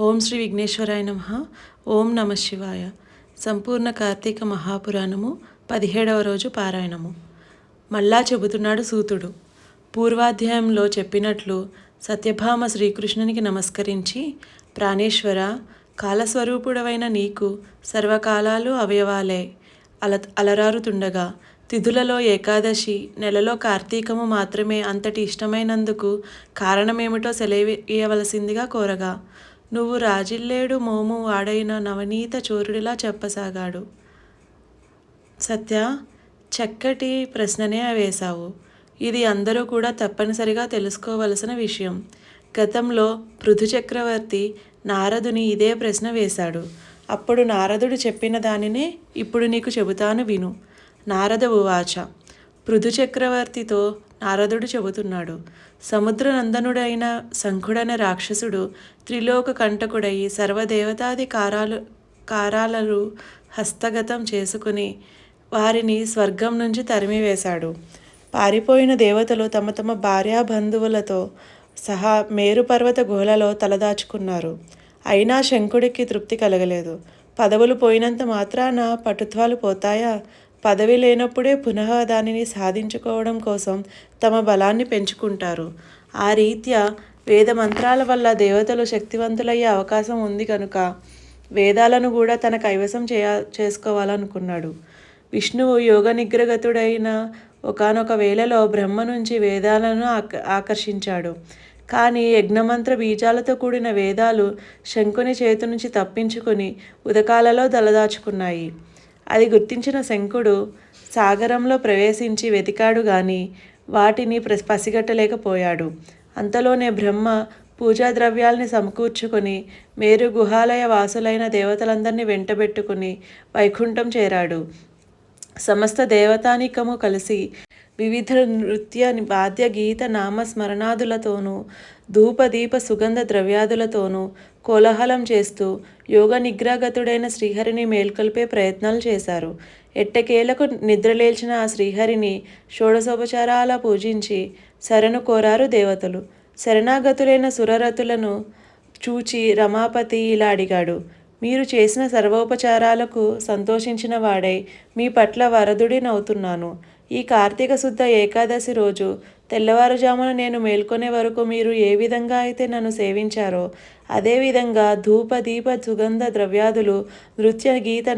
ఓం శ్రీ విఘ్నేశ్వరాయ నమ. ఓం నమ శివాయ. సంపూర్ణ కార్తీక మహాపురాణము పదిహేడవ రోజు పారాయణము. మళ్ళా చెబుతున్నాడు సూతుడు. పూర్వాధ్యాయంలో చెప్పినట్లు సత్యభామ శ్రీకృష్ణునికి నమస్కరించి ప్రాణేశ్వర కాలస్వరూపుడవైన నీకు సర్వకాలాలు అవయవాలే. అల అలరారుతుండగా తిథులలో ఏకాదశి నెలలో కార్తీకము మాత్రమే అంతటి ఇష్టమైనందుకు కారణమేమిటో సెలవేయవలసిందిగా కోరగా నువ్వు రాజిల్లేడు మోము వాడైన నవనీత చోరుడిలా చెప్పసాగాడు. సత్య చక్కటి ప్రశ్ననే వేశావు. ఇది అందరూ కూడా తప్పనిసరిగా తెలుసుకోవలసిన విషయం. గతంలో పృథు చక్రవర్తి నారదుని ఇదే ప్రశ్న వేశాడు. అప్పుడు నారదుడు చెప్పిన దానినే ఇప్పుడు నీకు చెబుతాను విను. నారద ఉవాచ. పృథు చక్రవర్తితో నారదుడు చెబుతున్నాడు సముద్రనందనుడైన శంఖుడైన రాక్షసుడు త్రిలోక కంటకుడై సర్వదేవతాది కారాలు కారాలను హస్తగతం చేసుకుని వారిని స్వర్గం నుంచి తరిమివేశాడు. పారిపోయిన దేవతలు తమ తమ భార్యా బంధువులతో సహా మేరుపర్వత గుహలలో తలదాచుకున్నారు. అయినా శంకుడికి తృప్తి కలగలేదు. పదవులు పోయినంత మాత్రాన పటుత్వాలు పోతాయా? పదవి లేనప్పుడే పునః దానిని సాధించుకోవడం కోసం తమ బలాన్ని పెంచుకుంటారు. ఆ రీత్యా వేద మంత్రాల వల్ల దేవతలు శక్తివంతులయ్యే అవకాశం ఉంది కనుక వేదాలను కూడా తన కైవసం చేయ చేసుకోవాలనుకున్నాడు. విష్ణువు యోగ నిగ్రగతుడైన ఒకనొక వేళలో బ్రహ్మ నుంచి వేదాలను ఆక ఆకర్షించాడు. కానీ యజ్ఞమంత్ర బీజాలతో కూడిన వేదాలు శంకుని చేతి నుంచి తప్పించుకొని ఉదకాలలో దలదాచుకున్నాయి అది గుర్తించిన శంకుడు సాగరంలో ప్రవేశించి వెతికాడు గాని వాటిని పసిగట్టలేకపోయాడు. అంతలోనే బ్రహ్మ పూజా ద్రవ్యాల్ని సమకూర్చుకొని మేరు గుహాలయ వాసులైన దేవతలందరినీ వెంటబెట్టుకుని వైకుంఠం చేరాడు. సమస్త దేవతానికము కలిసి వివిధ నృత్య వాద్య గీత నామస్మరణాదులతోనూ ధూపదీప సుగంధ ద్రవ్యాదులతోనూ కోలాహలం చేస్తూ యోగ నిగ్రాగతుడైన శ్రీహరిని మేల్కొల్పే ప్రయత్నాలు చేశారు. ఎట్టకేలకు నిద్రలేల్చిన ఆ శ్రీహరిని షోడశోపచారాల పూజించి శరణు కోరారు దేవతలు. శరణాగతులైన సురరతులను చూచి రమాపతి ఇలా అడిగాడు మీరు చేసిన సర్వోపచారాలకు సంతోషించిన వాడై మీ పట్ల వరదుడినవుతున్నాను ఈ కార్తీక శుద్ధ ఏకాదశి రోజు తెల్లవారుజామున నేను మేల్కొనే వరకు మీరు ఏ విధంగా అయితే నన్ను సేవించారో అదేవిధంగా ధూప దీప సుగంధ ద్రవ్యాదులు నృత్య గీత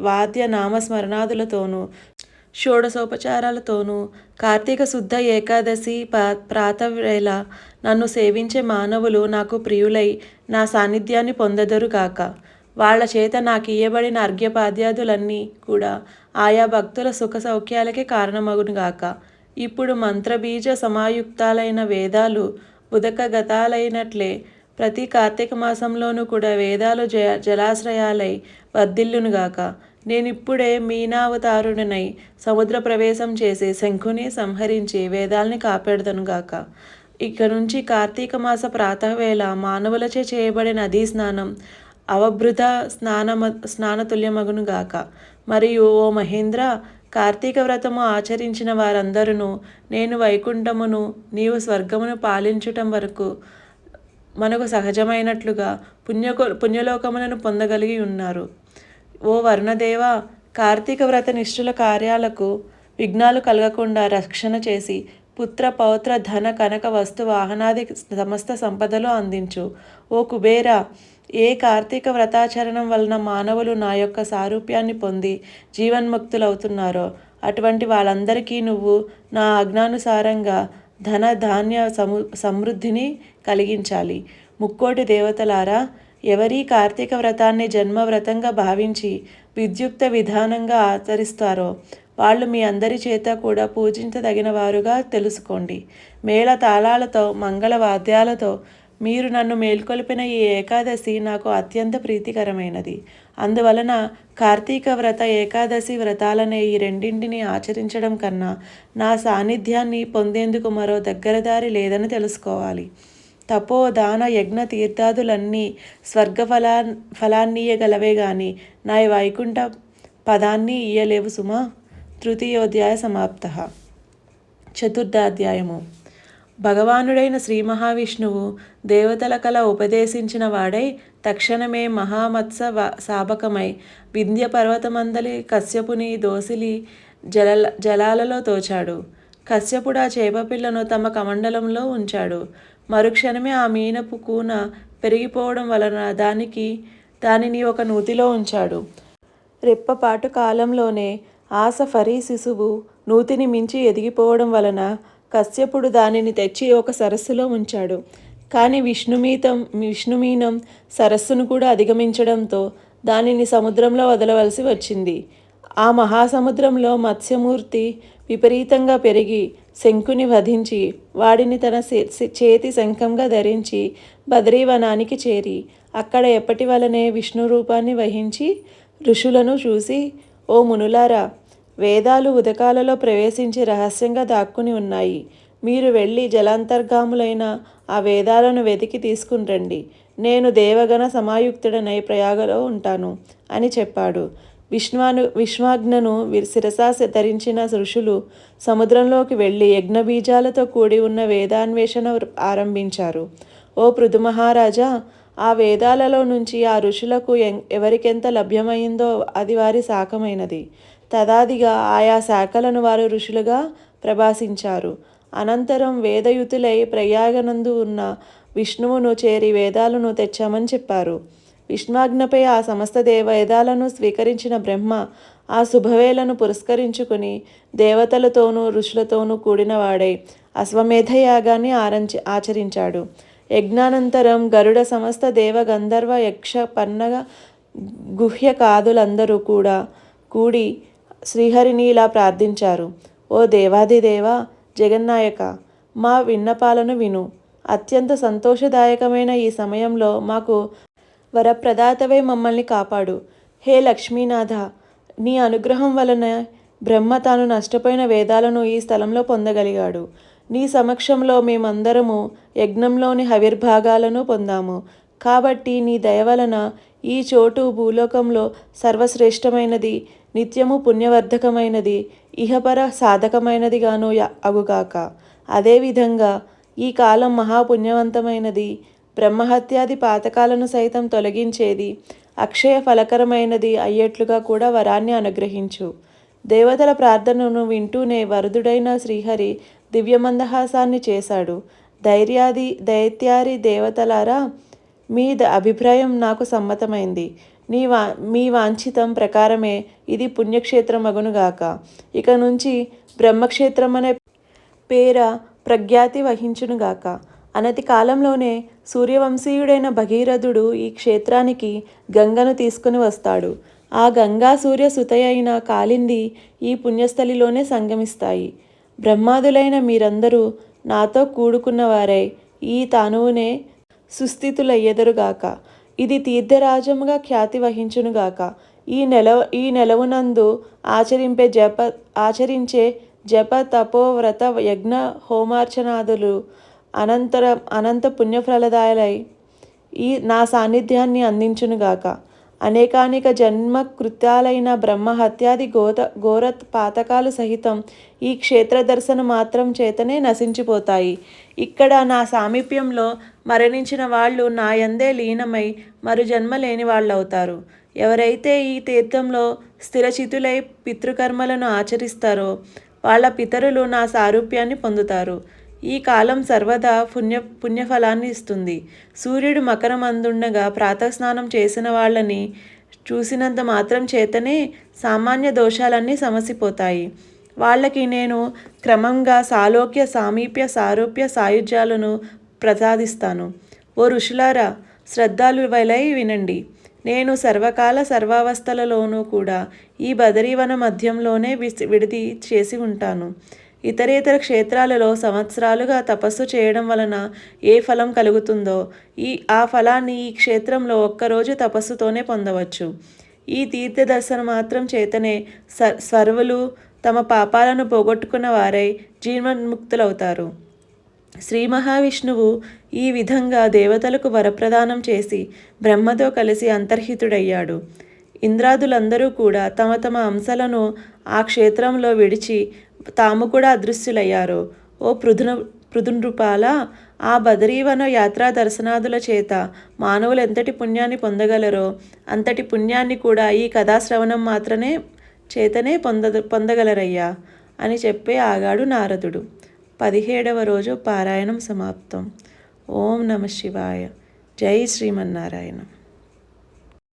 వాద్య నామస్మరణాదులతోనూ షోడశోపచారాలతోనూ కార్తీక శుద్ధ ఏకాదశి ప్రాతవేళ నన్ను సేవించే మానవులు నాకు ప్రియులై నా సాన్నిధ్యాన్ని పొందదరుగాక వాళ్ళ చేత నాకు ఇయ్యబడిన అర్ఘ్యపాద్యాదులన్నీ కూడా ఆయా భక్తుల సుఖ సౌఖ్యాలకే కారణమగునుగాక ఇప్పుడు మంత్రబీజ సమాయుక్తాలైన వేదాలు ఉదకగతాలైనట్లే ప్రతి కార్తీక మాసంలోనూ కూడా వేదాలు జ జలాశ్రయాలై వర్ధిల్లునుగాక నేనిప్పుడే మీనావతారుడినై సముద్ర ప్రవేశం చేసి శంఖుని సంహరించి వేదాల్ని కాపాడుదనుగాక ఇక నుంచి కార్తీక మాస ప్రాతవేళ మానవులచే చేయబడిన నదీ స్నానం అవభృత స్నానమ స్నానతుల్యమగునుగాక. మరియు ఓ మహేంద్ర కార్తీక వ్రతము ఆచరించిన వారందరూ నేను వైకుంఠమును నీవు స్వర్గమును పాలించటం వరకు మనకు సహజమైనట్లుగా పుణ్య పుణ్యలోకములను పొందగలిగి ఉన్నారు. ఓ వర్ణదేవ కార్తీక వ్రత నిష్ఠుల కార్యాలకు విఘ్నాలు కలగకుండా రక్షణ చేసి పుత్ర పౌత్ర ధన కనక వస్తు వాహనాది సమస్త సంపదలు అందించు. ఓ కుబేర ఏ కార్తీక వ్రతాచరణం వలన మానవులు నా యొక్క సారూప్యాన్ని పొంది జీవన్ముక్తులవుతున్నారో అటువంటి వాళ్ళందరికీ నువ్వు నా ఆజ్ఞానుసారంగా ధన ధాన్య సము సమృద్ధిని కలిగించాలి. ముక్కోటి దేవతలారా ఎవరీ కార్తీక వ్రతాన్ని జన్మవ్రతంగా భావించి విద్యుక్త విధానంగా ఆచరిస్తారో వాళ్ళు మీ అందరి చేత కూడా పూజించదగిన వారుగా తెలుసుకోండి. మేళ తాళాలతో మంగళ వాద్యాలతో మీరు నన్ను మేల్కొల్పిన ఈ ఏకాదశి నాకు అత్యంత ప్రీతికరమైనది. అందువలన కార్తీక వ్రత ఏకాదశి వ్రతాలనే ఈ రెండింటిని ఆచరించడం కన్నా నా సాన్నిధ్యాన్ని పొందేందుకు మరో దగ్గరదారి లేదని తెలుసుకోవాలి. తపో దాన యజ్ఞ తీర్థాదులన్నీ స్వర్గఫలా ఫలాన్నీయగలవే గాని నా వైకుంఠ పదాన్ని ఇయ్యలేవు సుమా. తృతీయోధ్యాయ సమాప్త. చతుర్థాధ్యాయము. భగవానుడైన శ్రీ మహావిష్ణువు దేవతల కల ఉపదేశించిన వాడై తక్షణమే మహామత్స వా- శాపకమై వింధ్య పర్వతమందలి కశ్యపుని దోసిలి జల జలాలలో తోచాడు. కశ్యపుడు ఆ చేపపిల్లను తమ కమండలంలో ఉంచాడు. మరుక్షణమే ఆ మీనపు కూన పెరిగిపోవడం వలన దానికి దానిని ఒక నూతిలో ఉంచాడు. రెప్పపాటు కాలంలోనే ఆశ ఫరీ శిశువు నూతిని మించి ఎదిగిపోవడం వలన కశ్యపుడు దానిని తెచ్చి ఒక సరస్సులో ఉంచాడు. కానీ విష్ణుమీతం విష్ణుమీనం సరస్సును కూడా అధిగమించడంతో దానిని సముద్రంలో వదలవలసి వచ్చింది. ఆ మహాసముద్రంలో మత్స్యమూర్తి విపరీతంగా పెరిగి శంకుని వధించి వాడిని తన చేతి శంఖంగా ధరించి బద్రీవనానికి చేరి అక్కడ ఎప్పటి వలనే విష్ణు రూపాన్ని వహించి ఋషులను చూసి ఓ మునులారా వేదాలు ఉదకాలలో ప్రవేశించి రహస్యంగా దాక్కుని ఉన్నాయి. మీరు వెళ్ళి జలాంతర్గాములైన ఆ వేదాలను వెతికి తీసుకుని రండి నేను దేవగణ సమాయుక్తుడనై ప్రయాగలో ఉంటాను అని చెప్పాడు. విశ్వాను విశ్వాజ్ఞను వి- శిరసా ధరించిన ఋషులు సముద్రంలోకి వెళ్ళి యజ్ఞబీజాలతో కూడి ఉన్న వేదాన్వేషణ ఆరంభించారు. ఓ పృథు మహారాజా ఆ వేదాలలో నుంచి ఆ ఋషులకు ఎం- ఎవరికెంత లభ్యమైందో అది వారి శాఖమైనది. తదాదిగా ఆయా శాఖలను వారు ఋషులుగా ప్రభాసించారు. అనంతరం వేదయుతులై ప్రయాగనందు ఉన్న విష్ణువును చేరి వేదాలను తెచ్చామని చెప్పారు. విష్ణాజ్ఞపై ఆ సమస్త దే వేదాలను స్వీకరించిన బ్రహ్మ ఆ శుభవేళను పురస్కరించుకుని దేవతలతోనూ ఋషులతోనూ కూడినవాడై అశ్వమేధ యాగాన్ని ఆరంచి ఆచరించాడు. యజ్ఞానంతరం గరుడ సమస్త దేవ గంధర్వ యక్ష పన్నగ గుహ్య కాదులందరూ కూడా కూడి శ్రీహరిని ఇలా ప్రార్థించారు. ఓ దేవాదిదేవా జగన్నాయక మా విన్నపాలను విను. అత్యంత సంతోషదాయకమైన ఈ సమయంలో మాకు వరప్రదాతవే మమ్మల్ని కాపాడు. హే లక్ష్మీనాథ నీ అనుగ్రహం వలన బ్రహ్మ తాను నష్టపోయిన వేదాలను ఈ స్థలంలో పొందగలిగాడు. నీ సమక్షంలో మేమందరము యజ్ఞంలోని హవిర్భాగాలను పొందాము. కాబట్టి నీ దయ వలన ఈ చోటు భూలోకంలో సర్వశ్రేష్టమైనది. నిత్యము పుణ్యవర్ధకమైనది ఇహపర సాధకమైనదిగాను అగుగాక. అదేవిధంగా ఈ కాలం మహాపుణ్యవంతమైనది బ్రహ్మహత్యాది పాతకాలను సైతం తొలగించేది అక్షయ ఫలకరమైనది అయ్యేట్లుగా కూడా వరాన్ని అనుగ్రహించు. దేవతల ప్రార్థనను వింటూనే వరదుడైన శ్రీహరి దివ్యమందహాసాన్ని చేశాడు. ధైర్యాది దైత్యారి దేవతలారా మీ ద- అభిప్రాయం నాకు సమ్మతమైంది. నీ వా మీ వాంఛితం ప్రకారమే ఇది పుణ్యక్షేత్రం అగునుగాక ఇక నుంచి బ్రహ్మక్షేత్రం అనే పేర ప్రఖ్యాతి వహించునుగాక. అనతి కాలంలోనే సూర్యవంశీయుడైన భగీరథుడు ఈ క్షేత్రానికి గంగను తీసుకుని వస్తాడు. ఆ గంగా సూర్య సుతయ అయిన కాలింది ఈ పుణ్యస్థలిలోనే సంగమిస్తాయి. బ్రహ్మాదులైన మీరందరూ నాతో కూడుకున్నవారై ఈ తానువునే సుస్థితులయ్యెదరుగాక. ఇది తీర్థరాజముగా ఖ్యాతి వహించునుగాక ఈ నెల ఈ నెలవునందు ఆచరింపే జప ఆచరించే జప తపోవ్రత యజ్ఞ హోమార్చనాదులు అనంతర అనంత పుణ్యఫలదాయలై ఈ నా సాన్నిధ్యాన్ని అందించునుగాక అనేకానేక జన్మ కృత్యాలైన బ్రహ్మ హత్యాది గోత ఘోర పాతకాలు సహితం ఈ క్షేత్ర దర్శన మాత్రం చేతనే నశించిపోతాయి. ఇక్కడ నా సామీప్యంలో మరణించిన వాళ్ళు నా యందే లీనమై మరు జన్మ లేని వాళ్ళవుతారు ఎవరైతే ఈ తీర్థంలో స్థిరచితులై పితృకర్మలను ఆచరిస్తారో వాళ్ళ పితరులు నా సారూప్యాన్ని పొందుతారు. ఈ కాలం సర్వదా పుణ్య పుణ్యఫలాన్ని ఇస్తుంది. సూర్యుడు మకరమందుండగా ప్రాతస్నానం చేసిన వాళ్ళని చూసినంత మాత్రం చేతనే సామాన్య దోషాలన్నీ సమసిపోతాయి. వాళ్ళకి నేను క్రమంగా సాలోక్య సామీప్య సారూప్య సాయుధ్యాలను ప్రసాదిస్తాను. ఓ ఋషులారా శ్రద్ధాలు వలై వినండి. నేను సర్వకాల సర్వావస్థలలోనూ కూడా ఈ బదరీవన మధ్యంలోనే విడిది చేసి ఉంటాను. ఇతరేతర క్షేత్రాలలో సంవత్సరాలుగా తపస్సు చేయడం వలన ఏ ఫలం కలుగుతుందో ఈ ఆ ఫలాన్ని ఈ క్షేత్రంలో ఒక్కరోజు తపస్సుతోనే పొందవచ్చు. ఈ తీర్థ దర్శనం మాత్రం చేతనే స సర్వులు తమ పాపాలను పోగొట్టుకున్న వారై జీవన్ముక్తులవుతారు శ్రీ మహావిష్ణువు ఈ విధంగా దేవతలకు వరప్రదానం చేసి బ్రహ్మతో కలిసి అంతర్హితుడయ్యాడు. ఇంద్రాదులందరూ కూడా తమ తమ అంశాలను ఆ క్షేత్రంలో విడిచి తాము కూడా అదృశ్యులయ్యారు. ఓ పృథున పృథునృపాల ఆ బదరీవన యాత్రా దర్శనాదుల చేత మానవులు ఎంతటి పుణ్యాన్ని పొందగలరో అంతటి పుణ్యాన్ని కూడా ఈ కథాశ్రవణం మాత్రమే చేతనే పొంద పొందగలరయ్యా అని చెప్పే ఆగాడు నారదుడు. పదిహేడవ రోజు పారాయణం సమాప్తం. ఓం నమ శివాయ. జై శ్రీమన్నారాయణ.